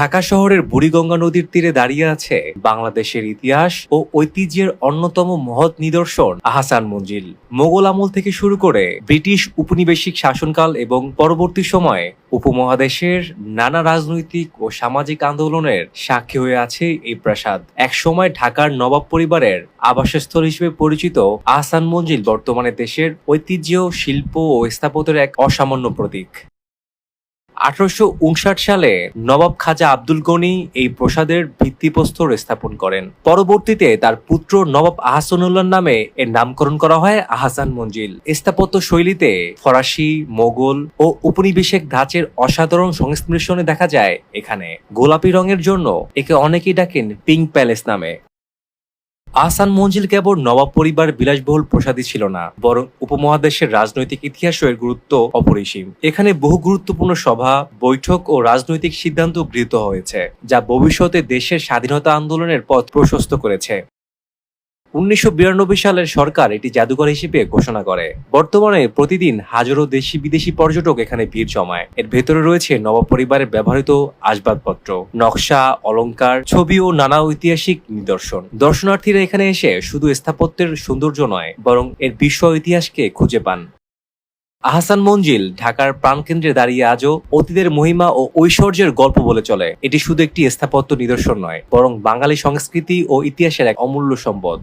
ঢাকা শহরের বুড়িগঙ্গা নদীর তীরে দাঁড়িয়ে আছে বাংলাদেশের ইতিহাস ও ঐতিহ্যের অন্যতম মহৎ নিদর্শন আহসান মঞ্জিল। মোগল আমল থেকে শুরু করে ব্রিটিশ উপনিবেশিক শাসনকাল এবং পরবর্তী সময়ে উপমহাদেশের নানা রাজনৈতিক ও সামাজিক আন্দোলনের সাক্ষী হয়ে আছে এই প্রাসাদ। একসময় ঢাকার নবাব পরিবারের আবাসস্থল হিসেবে পরিচিত আহসান মঞ্জিল বর্তমানে দেশের ঐতিহ্য, শিল্প ও স্থাপত্যের এক অসামান্য প্রতীক। আঠারোশো উনষাট সালে নবাব খাজা আব্দুল গনি এই প্রাসাদের ভিত্তিপ্রস্তর স্থাপন করেন। পরবর্তীতে তার পুত্র নবাব আহসানুল্লাহ নামে এর নামকরণ করা হয় আহসান মঞ্জিল। স্থাপত্য শৈলীতে ফরাসি, মোগল ও উপনিবেশিক ধাঁচের অসাধারণ সংস্পৃশনে দেখা যায় এখানে। গোলাপি রঙের জন্য একে অনেকেই ডাকেন পিঙ্ক প্যালেস নামে। আহসান মঞ্জিল কেবল নবাব পরিবার বিলাসবহুল প্রসাদী ছিল না, বরং উপমহাদেশের রাজনৈতিক ইতিহাসও এর গুরুত্ব অপরিসীম। এখানে বহু গুরুত্বপূর্ণ সভা, বৈঠক ও রাজনৈতিক সিদ্ধান্ত গৃহীত হয়েছে, যা ভবিষ্যতে দেশের স্বাধীনতা আন্দোলনের পথ প্রশস্ত করেছে। উনিশশো বিরানব্বই সালের সরকার এটি জাদুঘর হিসেবে ঘোষণা করে। বর্তমানে প্রতিদিন হাজারো দেশি বিদেশি পর্যটক এখানে ভিড় জমায়। এর ভেতরে রয়েছে নবাব পরিবারের ব্যবহৃত আসবাবপত্র, নকশা, অলংকার, ছবি ও নানা ঐতিহাসিক নিদর্শন। দর্শনার্থীরা এখানে এসে শুধু স্থাপত্যের সৌন্দর্য নয়, বরং এর বিশ্ব ইতিহাসকে খুঁজে পান। আহসান মঞ্জিল ঢাকার প্রাণকেন্দ্রে দাঁড়িয়ে আজও অতীতের মহিমা ও ঐশ্বর্যের গল্প বলে চলে। এটি শুধু একটি স্থাপত্য নিদর্শন নয়, বরং বাঙালি সংস্কৃতি ও ইতিহাসের এক অমূল্য সম্পদ।